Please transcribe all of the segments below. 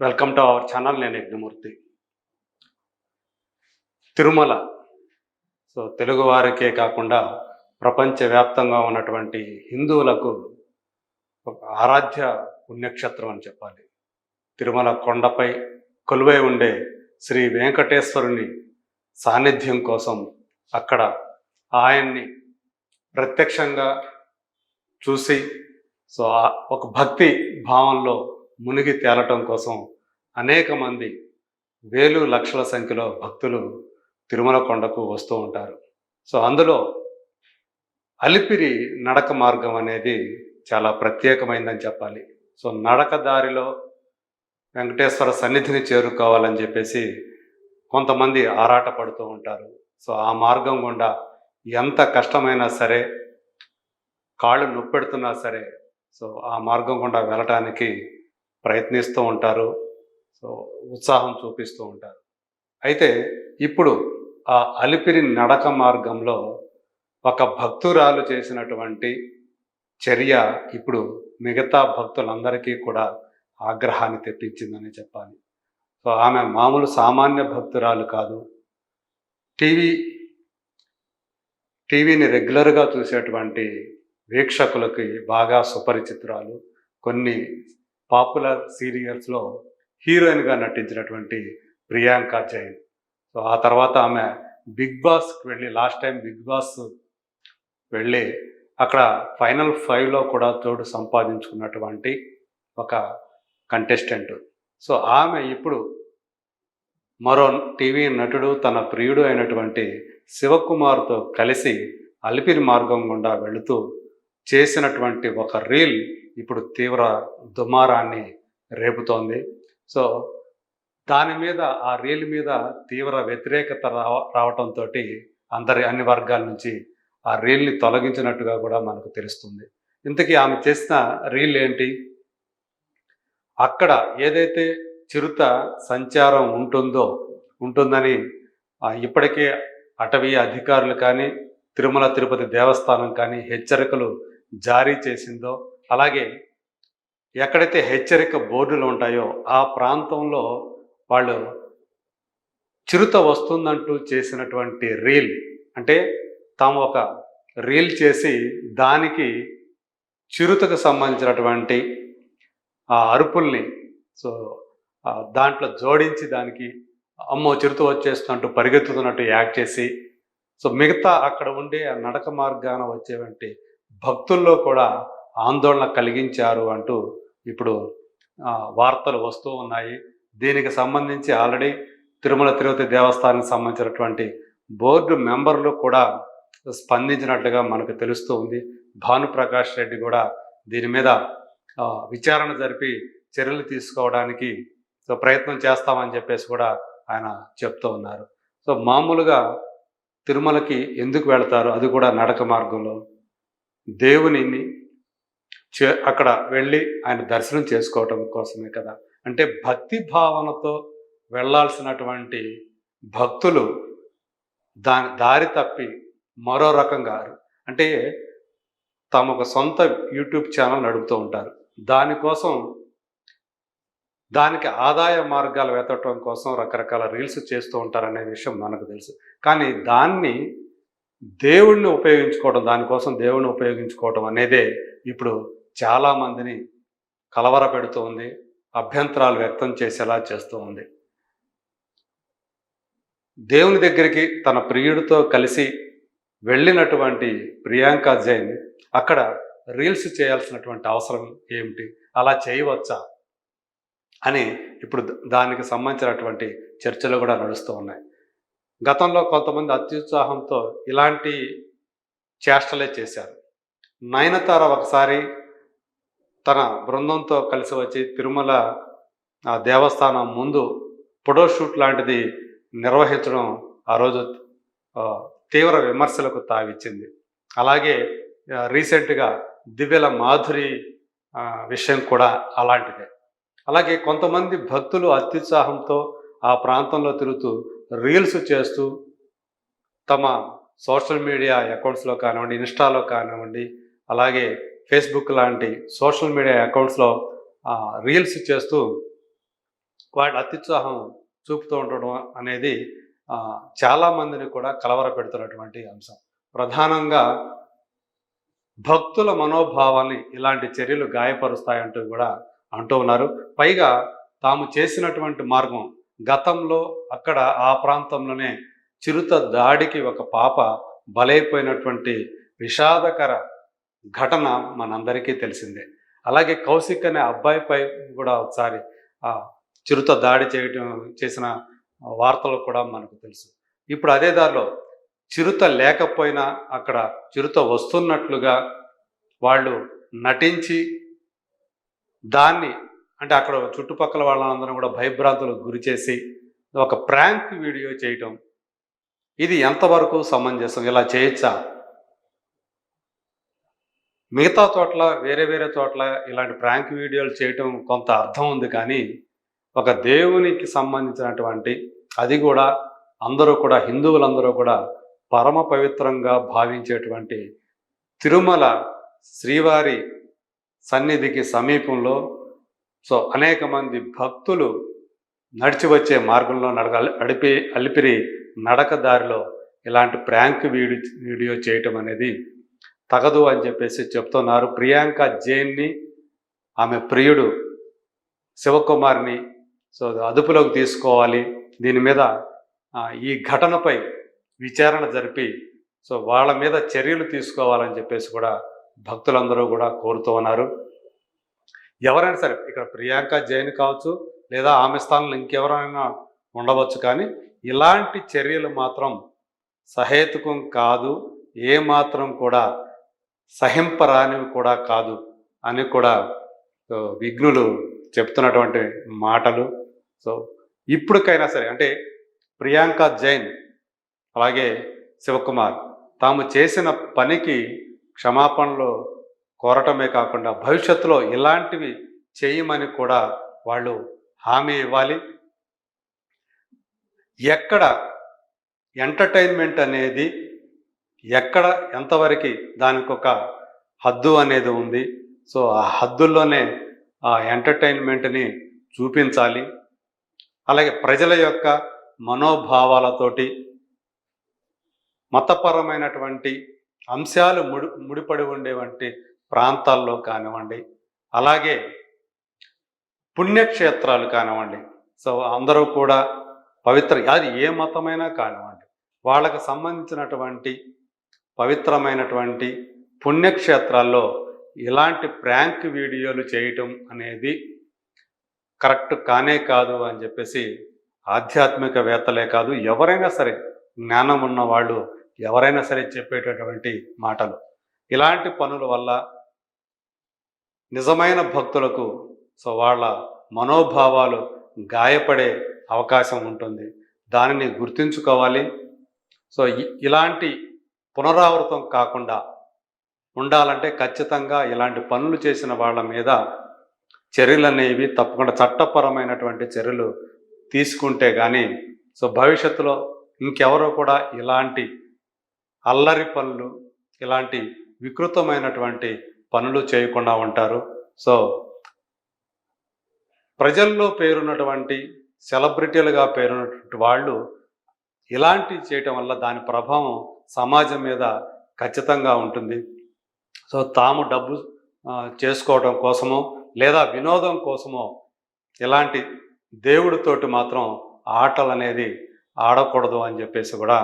Welcome to our channel నేను Yagnamurthy. Tirumala. So Telugu వారికే కాకుండా ప్రపంచవ్యాప్తంగా ఉన్నటువంటి హిందువులకు ఒక ఆరాధ్య పుణ్యక్షేత్రం అని చెప్పాలి. తిరుమల కొండపై కొలువై ఉండే శ్రీ వెంకటేశ్వరుని సాన్నిధ్యం కోసం అక్కడ ఆయన్ని ప్రత్యక్షంగా చూసి సో ఒక భక్తి భావంలో మునిగి తేలటం కోసం అనేక మంది వేలు లక్షల సంఖ్యలో భక్తులు తిరుమల కొండకు వస్తూ ఉంటారు. సో అందులో అలిపిరి నడక మార్గం అనేది చాలా ప్రత్యేకమైందని చెప్పాలి. సో నడక దారిలో వెంకటేశ్వర సన్నిధిని చేరుకోవాలని చెప్పేసి కొంతమంది ఆరాట పడుతూ ఉంటారు. సో ఆ మార్గం గుండా ఎంత కష్టమైనా సరే కాళ్ళు నొప్పెడుతున్నా సరే సో ఆ మార్గం గుండా వెళ్ళటానికి ప్రయత్నిస్తూ ఉంటారు. సో ఉత్సాహం చూపిస్తూ ఉంటారు. అయితే ఇప్పుడు ఆ అలిపిరి నడక మార్గంలో ఒక భక్తురాలు చేసినటువంటి చర్య ఇప్పుడు మిగతా భక్తులందరికీ కూడా ఆగ్రహాన్ని తెప్పించిందని చెప్పాలి. సో ఆమె మామూలు సామాన్య భక్తురాలు కాదు. టీవీ టీవీని రెగ్యులర్గా చూసేటువంటి వీక్షకులకి బాగా సుపరిచితురాలు. కొన్ని పాపులర్ సీరియల్స్లో హీరోయిన్గా నటించినటువంటి ప్రియాంక జైన్. సో ఆ తర్వాత ఆమె బిగ్ బాస్కి వెళ్ళి లాస్ట్ టైం బిగ్ బాస్ వెళ్ళి అక్కడ ఫైనల్ ఫైవ్లో కూడా తోడు సంపాదించుకున్నటువంటి ఒక కంటెస్టెంట్. సో ఆమె ఇప్పుడు మరో టీవీ నటుడు తన ప్రియుడు అయినటువంటి శివకుమార్తో కలిసి అలిపిరి మార్గం గుండా వెళుతూ చేసినటువంటి ఒక రీల్ ఇప్పుడు తీవ్ర దుమారాన్ని రేపుతోంది. సో దాని మీద ఆ రీల్ మీద తీవ్ర వ్యతిరేకత రావ రావటంతో అందరి అన్ని వర్గాల నుంచి ఆ రీల్ని తొలగించినట్టుగా కూడా మనకు తెలుస్తుంది. ఇంతకీ ఆమె చేసిన రీల్ ఏంటి? అక్కడ ఏదైతే చిరుత సంచారం ఉంటుందో ఉంటుందని ఇప్పటికే అటవీ అధికారులు కానీ తిరుమల తిరుపతి దేవస్థానం కానీ హెచ్చరికలు జారీ చేసిందో అలాగే ఎక్కడైతే హెచ్చరిక బోర్డులు ఉంటాయో ఆ ప్రాంతంలో వాళ్ళు చిరుత వస్తుందంటూ చేసినటువంటి రీల్ అంటే తాము ఒక రీల్ చేసి దానికి చిరుతకు సంబంధించినటువంటి ఆ అరుపుల్ని సో దాంట్లో జోడించి దానికి అమ్మో చిరుత వచ్చేస్తున్నట్టు పరిగెత్తుతున్నట్టు యాక్ట్ చేసి సో మిగతా అక్కడ ఉండే ఆ నడక మార్గాన వచ్చేటువంటి భక్తుల్లో కూడా ఆందోళన కలిగించారు అంటూ ఇప్పుడు వార్తలు వస్తూ ఉన్నాయి. దీనికి సంబంధించి ఆల్రెడీ తిరుమల తిరుపతి దేవస్థానానికి సంబంధించినటువంటి బోర్డు మెంబర్లు కూడా స్పందించినట్లుగా మనకు తెలుస్తూ ఉంది. భానుప్రకాష్ రెడ్డి కూడా దీని మీద విచారణ జరిపి చర్యలు తీసుకోవడానికి సో ప్రయత్నం చేస్తామని చెప్పేసి కూడా ఆయన చెప్తూ ఉన్నారు. సో మామూలుగా తిరుమలకి ఎందుకు వెళ్తారు? అది కూడా నడక మార్గంలో. దేవునిని చే అక్కడ వెళ్ళి ఆయన దర్శనం చేసుకోవటం కోసమే కదా. అంటే భక్తి భావనతో వెళ్ళాల్సినటువంటి భక్తులు దాని దారి తప్పి మరో రకంగా అంటే తమ ఒక సొంత యూట్యూబ్ ఛానల్ నడుపుతూ ఉంటారు. దానికోసం దానికి ఆదాయ మార్గాలు వెతకటం కోసం రకరకాల రీల్స్ చేస్తూ ఉంటారనే విషయం మనకు తెలుసు. కానీ దాన్ని దేవుణ్ణి ఉపయోగించుకోవడం దానికోసం దేవుణ్ణి ఉపయోగించుకోవడం అనేదే ఇప్పుడు చాలామందిని కలవరపెడుతోంది అభ్యంతరాలు వ్యక్తం చేసేలా చేస్తూ ఉంది. దేవుని దగ్గరికి తన ప్రియుడితో కలిసి వెళ్ళినటువంటి ప్రియాంక జైన్ అక్కడ రీల్స్ చేయాల్సినటువంటి అవసరం ఏమిటి? అలా చేయవచ్చా? అని ఇప్పుడు దానికి సంబంధించినటువంటి చర్చలు కూడా నడుస్తూ ఉన్నాయి. గతంలో కొంతమంది అత్యుత్సాహంతో ఇలాంటి చేష్టలే చేశారు. నయనతార ఒకసారి తన బృందంతో కలిసి వచ్చి తిరుమల దేవస్థానం ముందు ఫోటోషూట్ లాంటిది నిర్వహించడం ఆ రోజు తీవ్ర విమర్శలకు తావిచ్చింది. అలాగే రీసెంట్గా దివ్యల మాధురి విషయం కూడా అలాంటిదే. అలాగే కొంతమంది భక్తులు అత్యుత్సాహంతో ఆ ప్రాంతంలో తిరుగుతూ రీల్స్ చేస్తూ తమ సోషల్ మీడియా అకౌంట్స్లో కానివ్వండి ఇన్స్టాలో కానివ్వండి అలాగే ఫేస్బుక్ లాంటి సోషల్ మీడియా అకౌంట్స్లో రీల్స్ చేస్తూ వాటి అత్యుత్సాహం చూపుతూ ఉండడం అనేది చాలామందిని చాలా మందిని కూడా కలవర పెడుతున్నటువంటి అంశం. ప్రధానంగా భక్తుల మనోభావాన్ని ఇలాంటి చర్యలు గాయపరుస్తాయంటూ కూడా అంటూ ఉన్నారు. పైగా తాము చేసినటువంటి మార్గం గతంలో అక్కడ ఆ ప్రాంతంలోనే చిరుత దాడికి ఒక పాప బలైపోయినటువంటి విషాదకర ఘటన మనందరికీ తెలిసిందే. అలాగే కౌశిక్ అనే అబ్బాయిపై కూడా ఒకసారి చిరుత దాడి చేయటం చేసిన వార్తలు కూడా మనకు తెలుసు. ఇప్పుడు అదే దారిలో చిరుత లేకపోయినా అక్కడ చిరుత వస్తున్నట్లుగా వాళ్ళు నటించి దాన్ని అంటే అక్కడ చుట్టుపక్కల వాళ్ళందరూ కూడా భయభ్రాంతులకు గురి చేసి ఒక ప్రాంక్ వీడియో చేయటం ఇది ఎంతవరకు సమంజసం? ఇలా చేయొచ్చా? మిగతా చోట్ల వేరే వేరే చోట్ల ఇలాంటి ప్రాంక్ వీడియోలు చేయటం కొంత అర్థం ఉంది కానీ ఒక దేవునికి సంబంధించినటువంటి అది కూడా అందరూ కూడా హిందువులందరూ కూడా పరమ పవిత్రంగా భావించేటువంటి తిరుమల శ్రీవారి సన్నిధికి సమీపంలో సో అనేక మంది భక్తులు నడిచి వచ్చే మార్గంలో నడక అడిపి అలిపిరి నడక దారిలో ఇలాంటి ప్రాంక్ వీడియో వీడియో చేయటం అనేది తగదు అని చెప్పేసి చెప్తున్నారు. ప్రియాంక జైన్ని ఆమె ప్రియుడు శివకుమార్ని సో అదుపులోకి తీసుకోవాలి. దీని మీద ఈ ఘటనపై విచారణ జరిపి సో వాళ్ళ మీద చర్యలు తీసుకోవాలని చెప్పేసి కూడా భక్తులందరూ కూడా కోరుతూ ఉన్నారు. ఎవరైనా సరే ఇక్కడ ప్రియాంక జైన్ కావచ్చు లేదా ఆమె స్థానంలో ఇంకెవరైనా ఉండవచ్చు కానీ ఇలాంటి చర్యలు మాత్రం సహేతుకం కాదు. ఏ మాత్రం కూడా సహింపరానివి కూడా కాదు అని కూడా విఘ్నులు చెప్తున్నటువంటి మాటలు. సో ఇప్పటికైనా సరే అంటే ప్రియాంక జైన్ అలాగే శివకుమార్ తాము చేసిన పనికి క్షమాపణలు కోరటమే కాకుండా భవిష్యత్తులో ఇలాంటివి చేయమని కూడా వాళ్ళు హామీ ఇవ్వాలి. ఎక్కడ ఎంటర్టైన్మెంట్ అనేది ఎక్కడ ఎంతవరకు దానికి ఒక హద్దు అనేది ఉంది. సో ఆ హద్దుల్లోనే ఆ ఎంటర్టైన్మెంట్ని చూపించాలి. అలాగే ప్రజల యొక్క మనోభావాలతోటి మతపరమైనటువంటి అంశాలు ముడి ముడిపడి ఉండేవంటి ప్రాంతాల్లో కానివ్వండి అలాగే పుణ్యక్షేత్రాలు కానివ్వండి. సో అందరూ కూడా పవిత్ర అది ఏ మతమైనా కానివ్వండి వాళ్ళకు సంబంధించినటువంటి పవిత్రమైనటువంటి పుణ్యక్షేత్రాల్లో ఇలాంటి ప్రాంక్ వీడియోలు చేయటం అనేది కరెక్ట్ కానే కాదు అని చెప్పేసి ఆధ్యాత్మికవేత్తలే కాదు ఎవరైనా సరే జ్ఞానం ఉన్న వాళ్ళు ఎవరైనా సరే చెప్పేటటువంటి మాటలు. ఇలాంటి పనుల వల్ల నిజమైన భక్తులకు సో వాళ్ళ మనోభావాలు గాయపడే అవకాశం ఉంటుంది. దానిని గుర్తుంచుకోవాలి. సో ఇలాంటి పునరావృతం కాకుండా ఉండాలంటే ఖచ్చితంగా ఇలాంటి పనులు చేసిన వాళ్ళ మీద చర్యలు అనేవి తప్పకుండా చట్టపరమైనటువంటి చర్యలు తీసుకుంటే కానీ సో భవిష్యత్తులో ఇంకెవరో కూడా ఇలాంటి అల్లరి పనులు ఇలాంటి వికృతమైనటువంటి పనులు చేయకుండా ఉంటారు. సో ప్రజల్లో పేరున్నటువంటి సెలబ్రిటీలుగా పేరున్నటువంటి వాళ్ళు ఇలాంటివి చేయటం వల్ల దాని ప్రభావం సమాజం మీద ఖచ్చితంగా ఉంటుంది. సో తాము డబ్బు చేసుకోవడం కోసమో లేదా వినోదం కోసమో ఇలాంటి దేవుడితోటి మాత్రం ఆటలు అనేది ఆడకూడదు అని చెప్పేసి కూడా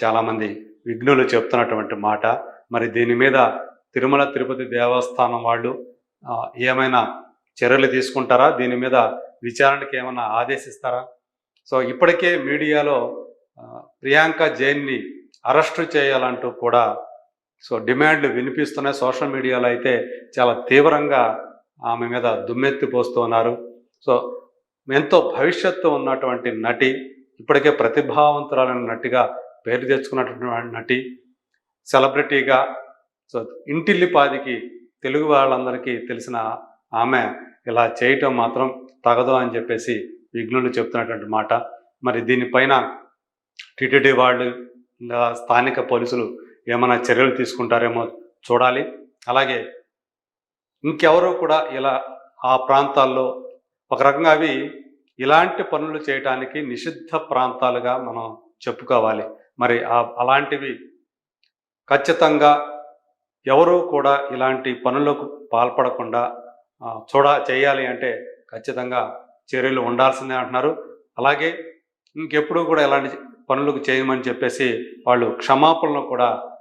చాలామంది విఘ్నులు చెప్తున్నటువంటి మాట. మరి దీని మీద తిరుమల తిరుపతి దేవస్థానం వాళ్ళు ఏమైనా చర్యలు తీసుకుంటారా? దీని మీద విచారణకి ఏమైనా ఆదేశిస్తారా? సో ఇప్పటికే మీడియాలో ప్రియాంక జైన్ని అరెస్టు చేయాలంటూ కూడా సో డిమాండ్లు వినిపిస్తున్నాయి. సోషల్ మీడియాలో అయితే చాలా తీవ్రంగా ఆమె మీద దుమ్మెత్తి పోస్తున్నారు సో ఎంతో భవిష్యత్తు ఉన్నటువంటి నటి ఇప్పటికే ప్రతిభావంతురాలైన నటిగా పేరు తెచ్చుకున్నటువంటి నటి సెలబ్రిటీగా సో ఇంటిల్లిపాదికి తెలుగు వాళ్ళందరికీ తెలిసిన ఆమె ఇలా చేయటం మాత్రం తగదు అని చెప్పేసి విఘ్నులు చెప్తున్నటువంటి మాట. మరి దీనిపైన టీటీడీ వాళ్ళు స్థానిక పోలీసులు ఏమైనా చర్యలు తీసుకుంటారేమో చూడాలి. అలాగే ఇంకెవరో కూడా ఇలా ఆ ప్రాంతాల్లో ఒక రకంగా అవి ఇలాంటి పనులు చేయటానికి నిషిద్ధ ప్రాంతాలుగా మనం చెప్పుకోవాలి. మరి ఆ- అలాంటివి ఖచ్చితంగా ఎవరూ కూడా ఇలాంటి పనులకు పాల్పడకుండా చూడ చేయాలి అంటే ఖచ్చితంగా చర్యలు ఉండాల్సిందే అంటున్నారు. అలాగే ఇంకెప్పుడు కూడా ఇలాంటి పనులకు చేయమని చెప్పేసి వాళ్ళు క్షమాపణలు కూడా